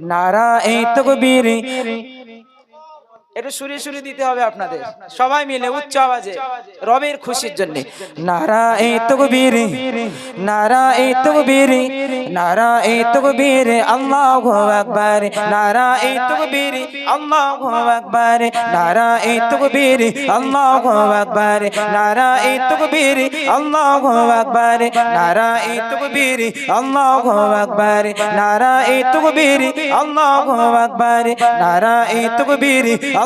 নারায় তকবীর একটু সুরে সুরে দিতে হবে আপনাদের। সবাই মিলে উচ্চ আওয়াজে রবের খুশির জন্য। নারা এই তকবীর নারা এই তকবীর নারা এই তকবীর আল্লাহু আকবার। নারা এই তকবীর আল্লাহু আকবার। নারা এই তকবীর আল্লাহু আকবার। নারা এই তকবীর আল্লাহু আকবার। নারা এই তকবীর আল্লাহু আকবার। নারা এই তকবীর আল্লাহু আকবার। নারা এই তকবীর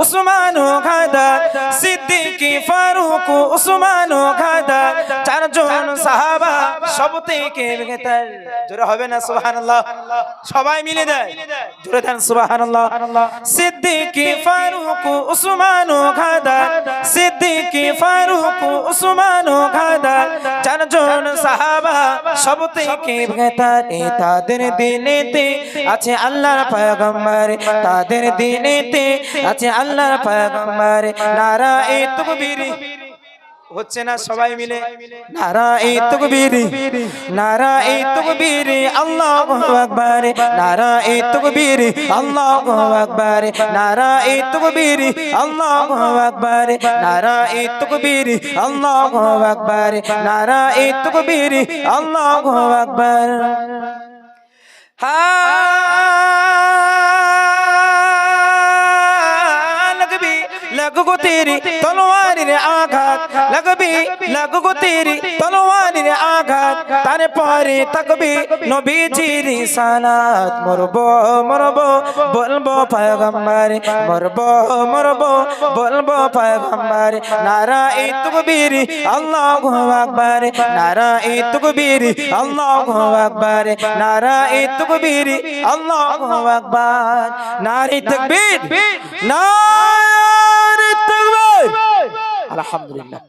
উসমান গাদা সিদ্দিকি, ফারুক উসমান গাদা চারজন সাহাবা সব থেকে বেহতর জোরে হবে না, সুবহানাল্লাহ? সবাই মিলে দেয়। জোরে দেন, সুবহানাল্লাহ? সিদ্দিকি, ফারুক উসমান গাদা সিদ্দিকি, ফারুক উসমান গাদা চারজন সাহাবা সব থেকে ভেতারে তাদের দিনেতে আছে আল্লাহর পয়গম্বর তাদের দিনেতে আছে আল্লাহর পয়গম্বর। নারায়ে তকবীর। হচ্ছে না সবাই মিলে? নারা এ তকবীর নারা তকবীর আল্লাহু আকবার নারা এ তকবীর আল্লাহু আকবার নারা এ তকবীর আল্লাহু আকবার নারা এ তকবীর আল্লাহু আকবার নারা এ তকবীর আল্লাহু আকবার। हाँ লঘুগতির তলোয়ারের আঘাত। লাগবি লঘুগতির তলোয়ারের আঘাত। তারপরে তাকবি নবীজির সালাত। মরব মরব, বলব পয়গম্বর। মরব মরব, বলব পয়গম্বর। নারা এই তুকবীর, আল্লাহু আকবার। নারা এই তুকবীর, আল্লাহু আকবার। নারা এই তুকবীর, আল্লাহু আকবার। নারী তাকবীর না আলহামদুলিল্লাহ।